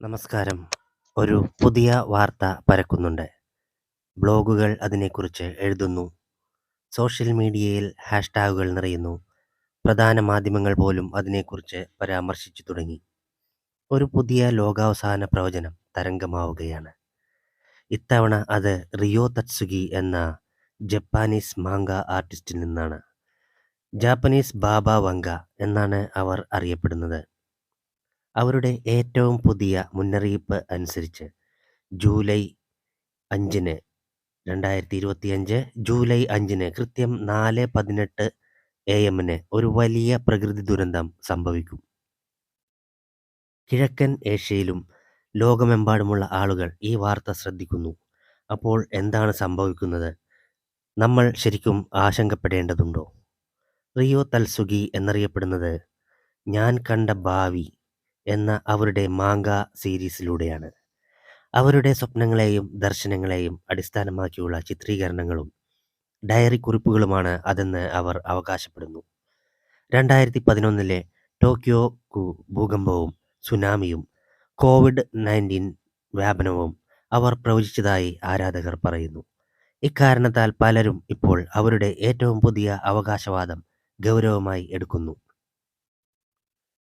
നമസ്കാരം. ഒരു പുതിയ വാർത്ത പരക്കുന്നുണ്ട്. ബ്ലോഗുകൾ അതിനെക്കുറിച്ച് എഴുതുന്നു. സോഷ്യൽ മീഡിയയിൽ ഹാഷ്ടാഗുകൾ നിറയുന്നു. പ്രധാന മാധ്യമങ്ങൾ പോലും അതിനെക്കുറിച്ച് പരാമർശിച്ചു തുടങ്ങി. ഒരു പുതിയ ലോകാവസാന പ്രവചനം തരംഗമാവുകയാണ്. ഇത്തവണ അത് റിയോ തത്സുഗി എന്ന ജപ്പാനീസ് മാങ്ക ആർട്ടിസ്റ്റിൽ നിന്നാണ്. ജാപ്പനീസ് ബാബ വങ്ക എന്നാണ് അവർ അറിയപ്പെടുന്നത്. അവരുടെ ഏറ്റവും പുതിയ മുന്നറിയിപ്പ് അനുസരിച്ച് ജൂലൈ അഞ്ചിന് രണ്ടായിരത്തി ഇരുപത്തിയഞ്ച് ജൂലൈ അഞ്ചിന് കൃത്യം നാല് പതിനെട്ട് എ എമ്മിന് ഒരു വലിയ പ്രകൃതി ദുരന്തം സംഭവിക്കും. കിഴക്കൻ ഏഷ്യയിലും ലോകമെമ്പാടുമുള്ള ആളുകൾ ഈ വാർത്ത ശ്രദ്ധിക്കുന്നു. അപ്പോൾ എന്താണ് സംഭവിക്കുന്നത്? നമ്മൾ ശരിക്കും ആശങ്കപ്പെടേണ്ടതുണ്ടോ? റിയോ തൽസുഗി എന്നറിയപ്പെടുന്നത് ഞാൻ കണ്ട ഭാവി എന്ന അവരുടെ മാങ്ക സീരീസിലൂടെയാണ്. അവരുടെ സ്വപ്നങ്ങളെയും ദർശനങ്ങളെയും അടിസ്ഥാനമാക്കിയുള്ള ചിത്രീകരണങ്ങളും ഡയറി കുറിപ്പുകളുമാണ് അതെന്ന് അവർ അവകാശപ്പെടുന്നു. രണ്ടായിരത്തി പതിനൊന്നിലെ ടോക്കിയോ ഭൂകമ്പവും സുനാമിയും കോവിഡ് നയന്റീൻ വ്യാപനവും അവർ പ്രവചിച്ചതായി ആരാധകർ പറയുന്നു. ഇക്കാരണത്താൽ പലരും ഇപ്പോൾ അവരുടെ ഏറ്റവും പുതിയ അവകാശവാദം ഗൗരവമായി എടുക്കുന്നു.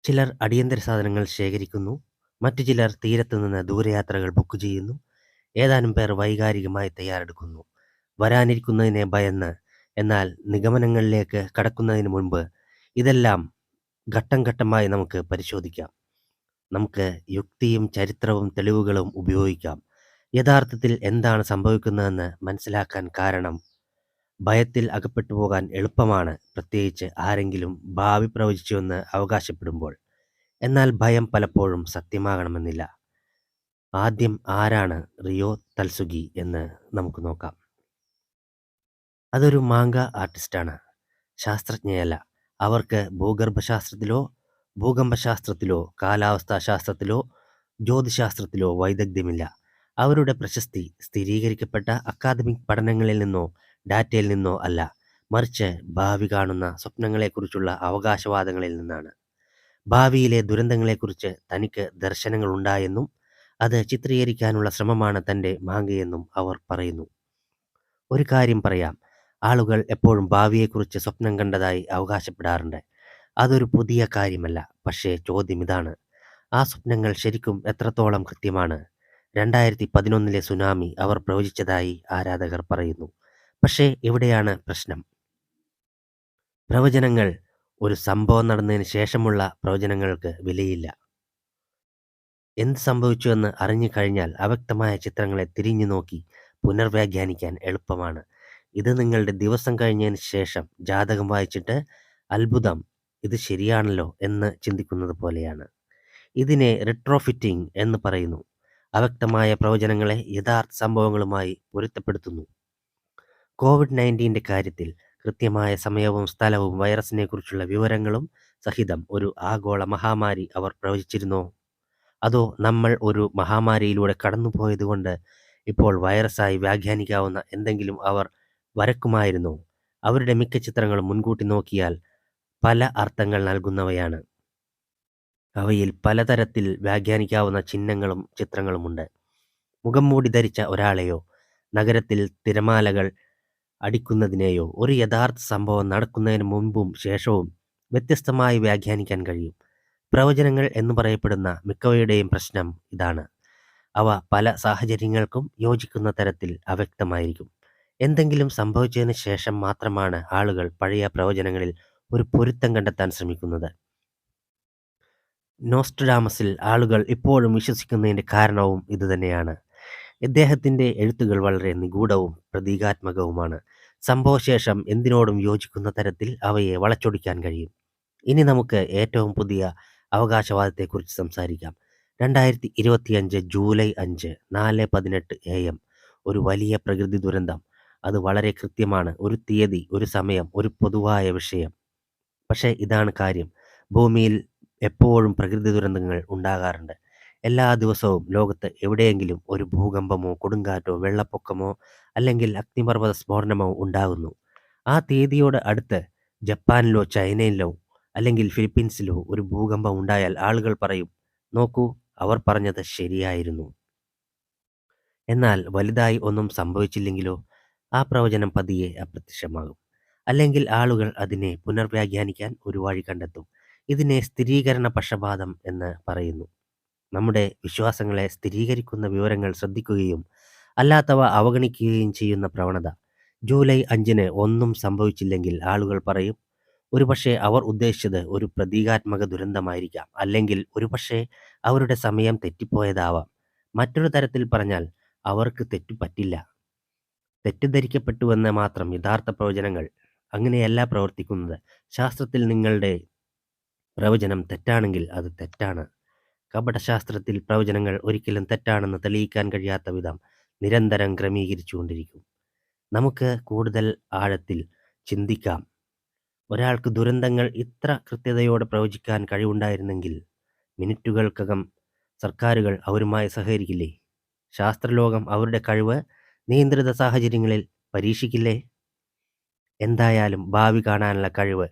ചിലർ അടിയന്തര സാധനങ്ങൾ ശേഖരിക്കുന്നു. മറ്റു ചിലർ തീരത്തുനിന്ന് ദൂരയാത്രകൾ ബുക്ക് ചെയ്യുന്നു. ഏതാനും പേർ വൈകാരികമായി തയ്യാറെടുക്കുന്നു. വരാനിരിക്കുന്നതിനെ ഭയന്ന്. എന്നാൽ നിഗമനങ്ങളിലേക്ക് കടക്കുന്നതിന് മുൻപ് ഇതെല്ലാം ഘട്ടം ഘട്ടമായി നമുക്ക് പരിശോധിക്കാം. നമുക്ക് യുക്തിയും ചരിത്രവും തെളിവുകളും ഉപയോഗിക്കാം. യഥാർത്ഥത്തിൽ എന്താണ് സംഭവിക്കുന്നതെന്ന് മനസ്സിലാക്കാൻ കാരണം ഭയത്തിൽ അകപ്പെട്ടു പോകാൻ എളുപ്പമാണ് പ്രത്യേകിച്ച് ആരെങ്കിലും ഭാവി പ്രവചിച്ചുവെന്ന് അവകാശപ്പെടുമ്പോൾ. എന്നാൽ ഭയം പലപ്പോഴും സത്യമാകണമെന്നില്ല. ആദ്യം ആരാണ് റിയോ തൽസുഗി എന്ന് നമുക്ക് നോക്കാം. അതൊരു മാങ്ക ആർട്ടിസ്റ്റാണ്. ശാസ്ത്രജ്ഞയല്ല. അവർക്ക് ഭൂഗർഭശാസ്ത്രത്തിലോ ഭൂകമ്പശാസ്ത്രത്തിലോ കാലാവസ്ഥാ ശാസ്ത്രത്തിലോ ജ്യോതിശാസ്ത്രത്തിലോ വൈദഗ്ധ്യമില്ല. അവരുടെ പ്രശസ്തി സ്ഥിരീകരിക്കപ്പെട്ട അക്കാദമിക് പഠനങ്ങളിൽ നിന്നോ ഡാറ്റയിൽ നിന്നോ അല്ല. മറിച്ച് ഭാവി കാണുന്ന സ്വപ്നങ്ങളെക്കുറിച്ചുള്ള അവകാശവാദങ്ങളിൽ നിന്നാണ്. ഭാവിയിലെ ദുരന്തങ്ങളെക്കുറിച്ച് തനിക്ക് ദർശനങ്ങളുണ്ടായെന്നും അത് ചിത്രീകരിക്കാനുള്ള ശ്രമമാണ് തന്റെ മാങ്കയെന്നും അവർ പറയുന്നു. ഒരു കാര്യം പറയാം. ആളുകൾ എപ്പോഴും ഭാവിയെക്കുറിച്ച് സ്വപ്നം കണ്ടതായി അവകാശപ്പെടാറുണ്ട്. അതൊരു പുതിയ കാര്യമല്ല. പക്ഷേ ചോദ്യം ഇതാണ് ആ സ്വപ്നങ്ങൾ ശരിക്കും എത്രത്തോളം കൃത്യമാണ്? രണ്ടായിരത്തി പതിനൊന്നിലെ സുനാമി അവർ പ്രവചിച്ചതായി ആരാധകർ പറയുന്നു. പക്ഷേ ഇവിടെയാണ് പ്രശ്നം. പ്രവചനങ്ങൾ ഒരു സംഭവം നടന്നതിന് ശേഷമുള്ള പ്രവചനങ്ങൾക്ക് വിലയില്ല. എന്ത് സംഭവിച്ചുവെന്ന് അറിഞ്ഞു കഴിഞ്ഞാൽ അവ്യക്തമായ ചിത്രങ്ങളെ തിരിഞ്ഞു നോക്കി പുനർവ്യാഖ്യാനിക്കാൻ എളുപ്പമാണ്. ഇത് നിങ്ങളുടെ ദിവസം കഴിഞ്ഞതിന് ശേഷം ജാതകം വായിച്ചിട്ട് അത്ഭുതം ഇത് ശരിയാണല്ലോ എന്ന് ചിന്തിക്കുന്നത് പോലെയാണ്. ഇതിനെ റിട്രോഫിറ്റിംഗ് എന്ന് പറയുന്നു. അവ്യക്തമായ പ്രവചനങ്ങളെ യഥാർത്ഥ സംഭവങ്ങളുമായി പൊരുത്തപ്പെടുത്തുന്നു. കോവിഡ് നയന്റീന്റെ കാര്യത്തിൽ കൃത്യമായ സമയവും സ്ഥലവും വൈറസിനെക്കുറിച്ചുള്ള വിവരങ്ങളും സഹിതം ഒരു ആഗോള മഹാമാരി അവർ പ്രവചിച്ചിരുന്നു അതോ നമ്മൾ ഒരു മഹാമാരിയിലൂടെ കടന്നുപോയതുകൊണ്ട് ഇപ്പോൾ വൈറസായി വ്യാഖ്യാനിക്കാവുന്ന എന്തെങ്കിലും അവർ വരക്കുമായിരുന്നു അവരുടെ മിക്ക ചിത്രങ്ങളും മുൻകൂട്ടി നോക്കിയാൽ പല അർത്ഥങ്ങൾ നൽകുന്നവയാണ്. അവയിൽ പലതരത്തിൽ വ്യാഖ്യാനിക്കാവുന്ന ചിഹ്നങ്ങളും ചിത്രങ്ങളുമുണ്ട്. മുഖം മൂടി ധരിച്ച ഒരാളെയോ നഗരത്തിൽ തിരമാലകൾ അടിക്കുന്നതിനെയോ ഒരു യഥാർത്ഥ സംഭവം നടക്കുന്നതിന് മുൻപും ശേഷവും വ്യത്യസ്തമായി വ്യാഖ്യാനിക്കാൻ കഴിയും. പ്രവചനങ്ങൾ എന്ന് പറയപ്പെടുന്ന മിക്കവയുടെയും പ്രശ്നം ഇതാണ്. അവ പല സാഹചര്യങ്ങൾക്കും യോജിക്കുന്ന തരത്തിൽ അവ്യക്തമായിരിക്കും. എന്തെങ്കിലും സംഭവിച്ചതിന് ശേഷം മാത്രമാണ് ആളുകൾ പഴയ പ്രവചനങ്ങളിൽ ഒരു പൊരുത്തം കണ്ടെത്താൻ ശ്രമിക്കുന്നത്. നോസ്ട്രഡാമസിൽ ആളുകൾ ഇപ്പോഴും വിശ്വസിക്കുന്നതിന്റെ കാരണവും ഇതുതന്നെയാണ്. ഇദ്ദേഹത്തിന്റെ എഴുത്തുകൾ വളരെ നിഗൂഢവും പ്രതീകാത്മകവുമാണ്. സംഭവശേഷം എന്തിനോടും യോജിക്കുന്ന തരത്തിൽ അവയെ വളച്ചൊടിക്കാൻ കഴിയും. ഇനി നമുക്ക് ഏറ്റവും പുതിയ അവകാശവാദത്തെക്കുറിച്ച് സംസാരിക്കാം. രണ്ടായിരത്തി ഇരുപത്തിയഞ്ച് ജൂലൈ അഞ്ച് നാല് പതിനെട്ട് എ എം ഒരു വലിയ പ്രകൃതി ദുരന്തം. അത് വളരെ കൃത്യമാണ്. ഒരു തീയതി, ഒരു സമയം, ഒരു പൊതുവായ വിഷയം. പക്ഷേ ഇതാണ് കാര്യം. ഭൂമിയിൽ എപ്പോഴും പ്രകൃതി ദുരന്തങ്ങൾ ഉണ്ടാകാറുണ്ട്. എല്ലാ ദിവസവും ലോകത്ത് എവിടെയെങ്കിലും ഒരു ഭൂകമ്പമോ കൊടുങ്കാറ്റോ വെള്ളപ്പൊക്കമോ അല്ലെങ്കിൽ അഗ്നിപർവത സ്ഫോടനമോ ഉണ്ടാകുന്നു. ആ തീയതിയോട് അടുത്ത് ജപ്പാനിലോ ചൈനയിലോ അല്ലെങ്കിൽ ഫിലിപ്പീൻസിലോ ഒരു ഭൂകമ്പം ഉണ്ടായാൽ ആളുകൾ പറയും, നോക്കൂ അവർ പറഞ്ഞത് ശരിയായിരുന്നു. എന്നാൽ വലുതായി ഒന്നും സംഭവിച്ചില്ലെങ്കിലോ? ആ പ്രവചനം പതിയെ അപ്രത്യക്ഷമാകും. അല്ലെങ്കിൽ ആളുകൾ അതിനെ പുനർവ്യാഖ്യാനിക്കാൻ ഒരു വഴി കണ്ടെത്തും. ഇതിനെ സ്ഥിരീകരണ പക്ഷപാതം എന്ന് പറയുന്നു. നമ്മുടെ വിശ്വാസങ്ങളെ സ്ഥിരീകരിക്കുന്ന വിവരങ്ങൾ ശ്രദ്ധിക്കുകയും അല്ലാത്തവ അവഗണിക്കുകയും ചെയ്യുന്ന പ്രവണത. ജൂലൈ അഞ്ചിന് ഒന്നും സംഭവിച്ചില്ലെങ്കിൽ ആളുകൾ പറയും, ഒരുപക്ഷെ അവർ ഉദ്ദേശിച്ചത് ഒരു പ്രതീകാത്മക ദുരന്തമായിരിക്കാം. അല്ലെങ്കിൽ ഒരുപക്ഷെ അവരുടെ സമയം തെറ്റിപ്പോയതാവാം. മറ്റൊരു തരത്തിൽ പറഞ്ഞാൽ അവർക്ക് തെറ്റു പറ്റില്ല. തെറ്റിദ്ധരിക്കപ്പെട്ടുവെന്ന് മാത്രം യഥാർത്ഥ പ്രവചനങ്ങൾ അങ്ങനെയല്ല പ്രവർത്തിക്കുന്നത്. ശാസ്ത്രത്തിൽ നിങ്ങളുടെ പ്രവചനം തെറ്റാണെങ്കിൽ അത് തെറ്റാണ്. കപടശാസ്ത്രത്തിൽ പ്രവചനങ്ങൾ ഒരിക്കലും തെറ്റാണെന്ന് തെളിയിക്കാൻ കഴിയാത്ത വിധം നിരന്തരം ക്രമീകരിച്ചുകൊണ്ടിരിക്കും. നമുക്ക് കൂടുതൽ ആഴത്തിൽ ചിന്തിക്കാം. ഒരാൾക്ക് ദുരന്തങ്ങൾ ഇത്ര കൃത്യതയോടെ പ്രവചിക്കാൻ കഴിവുണ്ടായിരുന്നെങ്കിൽ മിനിറ്റുകൾക്കകം സർക്കാരുകൾ അവരുമായി സഹകരിക്കില്ലേ? ശാസ്ത്രലോകം അവരുടെ കഴിവ് നിയന്ത്രിത സാഹചര്യങ്ങളിൽ പരീക്ഷിക്കില്ലേ? എന്തായാലും ഭാവി കാണാനുള്ള കഴിവ്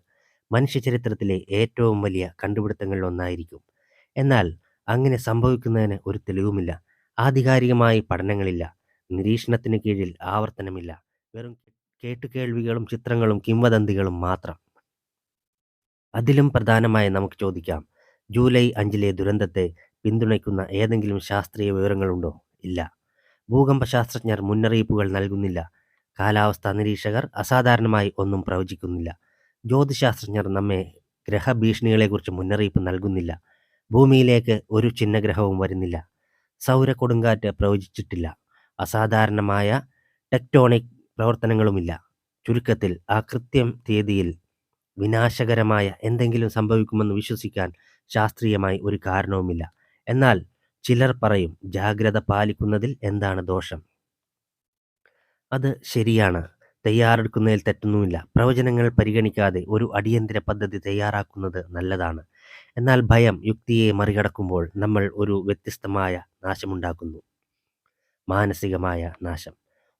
മനുഷ്യചരിത്രത്തിലെ ഏറ്റവും വലിയ കണ്ടുപിടുത്തങ്ങളിൽ ഒന്നായിരിക്കും എന്നാൽ അങ്ങനെ സംഭവിക്കുന്നതിന് ഒരു തെളിവുമില്ല. ആധികാരികമായി പഠനങ്ങളില്ല. നിരീക്ഷണത്തിന് കീഴിൽ ആവർത്തനമില്ല. വെറും കേട്ടുകേൾവികളും ചിത്രങ്ങളും കിംവദന്തികളും മാത്രം. അതിലും പ്രധാനമായി നമുക്ക് ചോദിക്കാം, ജൂലൈ അഞ്ചിലെ ദുരന്തത്തെ പിന്തുണയ്ക്കുന്ന ഏതെങ്കിലും ശാസ്ത്രീയ വിവരങ്ങളുണ്ടോ? ഇല്ല. ഭൂകമ്പ ശാസ്ത്രജ്ഞർ മുന്നറിയിപ്പുകൾ നൽകുന്നില്ല. കാലാവസ്ഥാ നിരീക്ഷകർ അസാധാരണമായി ഒന്നും പ്രവചിക്കുന്നില്ല. ജ്യോതിശാസ്ത്രജ്ഞർ നമ്മെ ഗ്രഹഭീഷണികളെക്കുറിച്ച് മുന്നറിയിപ്പ് നൽകുന്നില്ല. ഭൂമിയിലേക്ക് ഒരു ചിഹ്നഗ്രഹവും വരുന്നില്ല. സൗര കൊടുങ്കാറ്റ് പ്രവചിച്ചിട്ടില്ല. അസാധാരണമായ ടെക്ടോണിക് പ്രവർത്തനങ്ങളുമില്ല. ചുരുക്കത്തിൽ ആ കൃത്യം തീയതിയിൽ വിനാശകരമായ എന്തെങ്കിലും സംഭവിക്കുമെന്ന് വിശ്വസിക്കാൻ ശാസ്ത്രീയമായി ഒരു കാരണവുമില്ല. എന്നാൽ ചിലർ പറയും, ജാഗ്രത പാലിക്കുന്നതിൽ എന്താണ് ദോഷം? അത് ശരിയാണ്. തയ്യാറെടുക്കുന്നതിൽ തെറ്റൊന്നുമില്ല. പ്രവചനങ്ങൾ പരിഗണിക്കാതെ ഒരു അടിയന്തര പദ്ധതി തയ്യാറാക്കുന്നത് നല്ലതാണ്. എന്നാൽ ഭയം യുക്തിയെ മറികടക്കുമ്പോൾ നമ്മൾ ഒരു വ്യത്യസ്തമായ നാശമുണ്ടാക്കുന്നു. മാനസികമായ നാശം.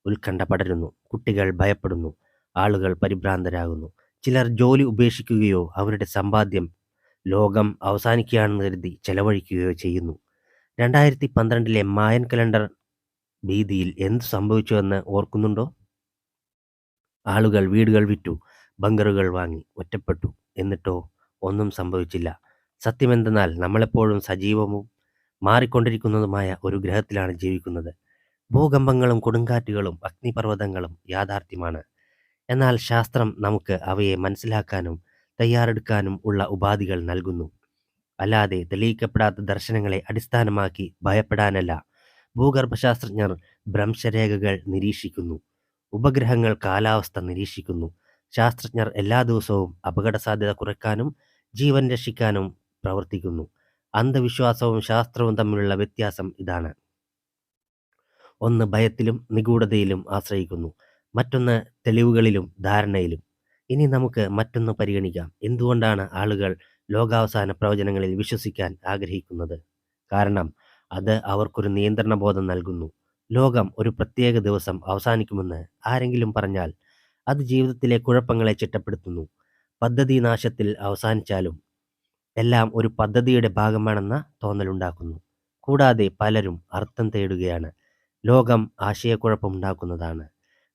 ഉത്കണ്ഠ പടരുന്നു. കുട്ടികൾ ഭയപ്പെടുന്നു. ആളുകൾ പരിഭ്രാന്തരാകുന്നു. ചിലർ ജോലി ഉപേക്ഷിക്കുകയോ അവരുടെ സമ്പാദ്യം ലോകം അവസാനിക്കുകയാണെന്ന് കരുതി ചെലവഴിക്കുകയോ ചെയ്യുന്നു. രണ്ടായിരത്തി പന്ത്രണ്ടിലെ മായൻ കലണ്ടർ ഭീതിയിൽ എന്തു സംഭവിച്ചുവെന്ന് ഓർക്കുന്നുണ്ടോ? ആളുകൾ വീടുകൾ വിറ്റു. ബങ്കറുകൾ വാങ്ങി. ഒറ്റപ്പെട്ടു. എന്നിട്ടോ? ഒന്നും സംഭവിച്ചില്ല. സത്യമെന്തെന്നാൽ നമ്മളെപ്പോഴും സജീവവും മാറിക്കൊണ്ടിരിക്കുന്നതുമായ ഒരു ഗ്രഹത്തിലാണ് ജീവിക്കുന്നത്. ഭൂകമ്പങ്ങളും കൊടുങ്കാറ്റുകളും അഗ്നിപർവതങ്ങളും യാഥാർത്ഥ്യമാണ്. എന്നാൽ ശാസ്ത്രം നമുക്ക് അവയെ മനസ്സിലാക്കാനും തയ്യാറെടുക്കാനും ഉള്ള ഉപാധികൾ നൽകുന്നു. അല്ലാതെ തെളിയിക്കപ്പെടാത്ത ദർശനങ്ങളെ അടിസ്ഥാനമാക്കി ഭയപ്പെടാനല്ല. ഭൂഗർഭശാസ്ത്രജ്ഞർ ഭ്രംശരേഖകൾ നിരീക്ഷിക്കുന്നു. ഉപഗ്രഹങ്ങൾ കാലാവസ്ഥ നിരീക്ഷിക്കുന്നു. ശാസ്ത്രജ്ഞർ എല്ലാ ദിവസവും അപകടസാധ്യത കുറയ്ക്കാനും ജീവൻ രക്ഷിക്കാനും പ്രവർത്തിക്കുന്നു. അന്ധവിശ്വാസവും ശാസ്ത്രവും തമ്മിലുള്ള വ്യത്യാസം ഇതാണ്. ഒന്ന് ഭയത്തിലും നിഗൂഢതയിലും ആശ്രയിക്കുന്നു. മറ്റൊന്ന് തെളിവുകളിലും ധാരണയിലും. ഇനി നമുക്ക് മറ്റൊന്ന് പരിഗണിക്കാം. എന്തുകൊണ്ടാണ് ആളുകൾ ലോകാവസാന പ്രവചനങ്ങളിൽ വിശ്വസിക്കാൻ ആഗ്രഹിക്കുന്നത്? കാരണം അത് അവർക്കൊരു നിയന്ത്രണ ബോധം നൽകുന്നു. ലോകം ഒരു പ്രത്യേക ദിവസം അവസാനിക്കുമെന്ന് ആരെങ്കിലും പറഞ്ഞാൽ അത് ജീവിതത്തിലെ കുഴപ്പങ്ങളെ ചിട്ടപ്പെടുത്തുന്നു. പദ്ധതി നാശത്തിൽ അവസാനിച്ചാലും എല്ലാം ഒരു പദ്ധതിയുടെ ഭാഗമാണെന്ന തോന്നലുണ്ടാക്കുന്നു. കൂടാതെ പലരും അർത്ഥം തേടുകയാണ്. ലോകം ആശയക്കുഴപ്പമുണ്ടാക്കുന്നതാണ്.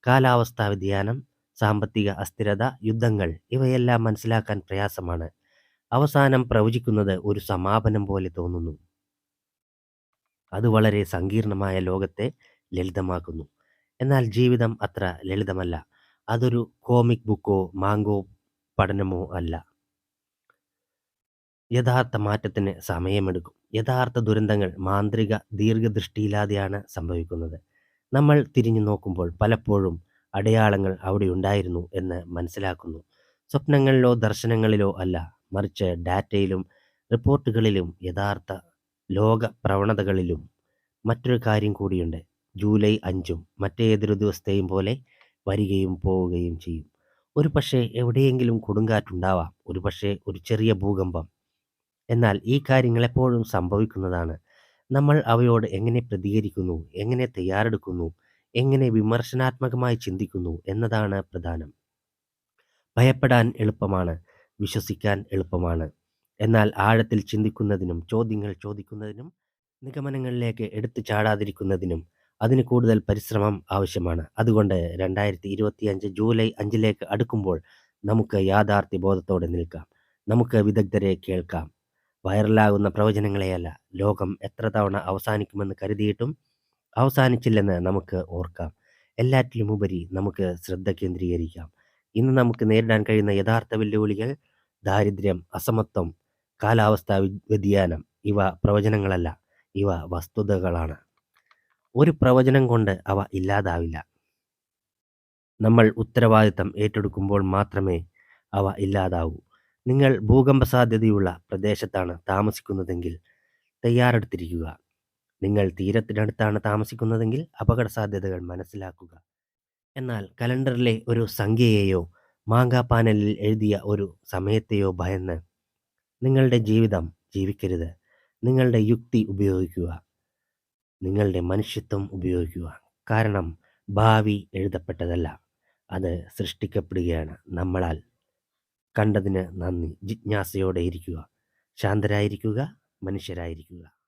കാലാവസ്ഥാ വ്യതിയാനം, സാമ്പത്തിക അസ്ഥിരത, യുദ്ധങ്ങൾ ഇവയെല്ലാം മനസ്സിലാക്കാൻ പ്രയാസമാണ്. അവസാനം പ്രവചിക്കുന്നത് ഒരു സമാപനം പോലെ തോന്നുന്നു. അത് വളരെ സങ്കീർണമായ ലോകത്തെ ലളിതമാക്കുന്നു. എന്നാൽ ജീവിതം അത്ര ലളിതമല്ല. അതൊരു കോമിക് ബുക്കോ മാംഗോ പഠനമോ അല്ല. യഥാർത്ഥ മാറ്റത്തിന് സമയമെടുക്കും. യഥാർത്ഥ ദുരന്തങ്ങൾ മാന്ത്രിക ദീർഘദൃഷ്ടിയില്ലാതെയാണ് സംഭവിക്കുന്നത്. നമ്മൾ തിരിഞ്ഞു നോക്കുമ്പോൾ പലപ്പോഴും അടയാളങ്ങൾ അവിടെ ഉണ്ടായിരുന്നു എന്ന് മനസ്സിലാക്കുന്നു. സ്വപ്നങ്ങളിലോ ദർശനങ്ങളിലോ അല്ല, മറിച്ച് ഡാറ്റയിലും റിപ്പോർട്ടുകളിലും യഥാർത്ഥ ലോക പ്രവണതകളിലും. മറ്റൊരു കാര്യം കൂടിയുണ്ട്. ജൂലൈ അഞ്ചും മറ്റേതൊരു ദിവസത്തെയും പോലെ വരികയും പോവുകയും ചെയ്യും. ഒരുപക്ഷേ എവിടെയെങ്കിലും കൊടുങ്കാറ്റുണ്ടാവാം. ഒരു പക്ഷേ ഒരു ചെറിയ ഭൂകമ്പം. എന്നാൽ ഈ കാര്യങ്ങൾ എപ്പോഴും സംഭവിക്കുന്നതാണ്. നമ്മൾ അവയോട് എങ്ങനെ പ്രതികരിക്കുന്നു, എങ്ങനെ തയ്യാറെടുക്കുന്നു, എങ്ങനെ വിമർശനാത്മകമായി ചിന്തിക്കുന്നു എന്നതാണ് പ്രധാനം. ഭയപ്പെടാൻ എളുപ്പമാണ്. വിശ്വസിക്കാൻ എളുപ്പമാണ്. എന്നാൽ ആഴത്തിൽ ചിന്തിക്കുന്നതിനും ചോദ്യങ്ങൾ ചോദിക്കുന്നതിനും നിഗമനങ്ങളിലേക്ക് എടുത്തു ചാടാതിരിക്കുന്നതിനും അതിന് കൂടുതൽ പരിശ്രമം ആവശ്യമാണ്. അതുകൊണ്ട് രണ്ടായിരത്തി ഇരുപത്തി അഞ്ച് ജൂലൈ അഞ്ചിലേക്ക് അടുക്കുമ്പോൾ നമുക്ക് യാഥാർത്ഥ്യ ബോധത്തോടെ നിൽക്കാം. നമുക്ക് വിദഗ്ധരെ കേൾക്കാം. വൈറലാകുന്ന പ്രവചനങ്ങളെയല്ല. ലോകം എത്ര തവണ അവസാനിക്കുമെന്ന് കരുതിയിട്ടും അവസാനിച്ചില്ലെന്ന് നമുക്ക് ഓർക്കാം. എല്ലാറ്റിലുമുപരി നമുക്ക് ശ്രദ്ധ കേന്ദ്രീകരിക്കാം. ഇന്ന് നമുക്ക് നേരിടാൻ കഴിയുന്ന യഥാർത്ഥ വെല്ലുവിളികൾ ദാരിദ്ര്യം, അസമത്വം, കാലാവസ്ഥാ വ്യതിയാനം ഇവ പ്രവചനങ്ങളല്ല. ഇവ വസ്തുതകളാണ്. ഒരു പ്രവചനം കൊണ്ട് അവ ഇല്ലാതാവില്ല. നമ്മൾ ഉത്തരവാദിത്തം ഏറ്റെടുക്കുമ്പോൾ മാത്രമേ അവ ഇല്ലാതാവൂ. നിങ്ങൾ ഭൂകമ്പ സാധ്യതയുള്ള പ്രദേശത്താണ് താമസിക്കുന്നതെങ്കിൽ തയ്യാറെടുത്തിരിക്കുക. നിങ്ങൾ തീരത്തിനടുത്താണ് താമസിക്കുന്നതെങ്കിൽ അപകട സാധ്യതകൾ മനസ്സിലാക്കുക. എന്നാൽ കലണ്ടറിലെ ഒരു സംഖ്യയെയോ പാനലിൽ എഴുതിയ ഒരു സമയത്തെയോ ഭയന്ന് നിങ്ങളുടെ ജീവിതം ജീവിക്കരുത്. നിങ്ങളുടെ യുക്തി ഉപയോഗിക്കുക. നിങ്ങളുടെ മനുഷ്യത്വം ഉപയോഗിക്കുക. കാരണം ഭാവി എഴുതപ്പെട്ടതല്ല. അത് സൃഷ്ടിക്കപ്പെടുകയാണ് നമ്മളാൽ. കണ്ടതിന് നന്ദി. ജിജ്ഞാസയോടെ ഇരിക്കുക. ശാന്തരായിരിക്കുക. മനുഷ്യരായിരിക്കുക.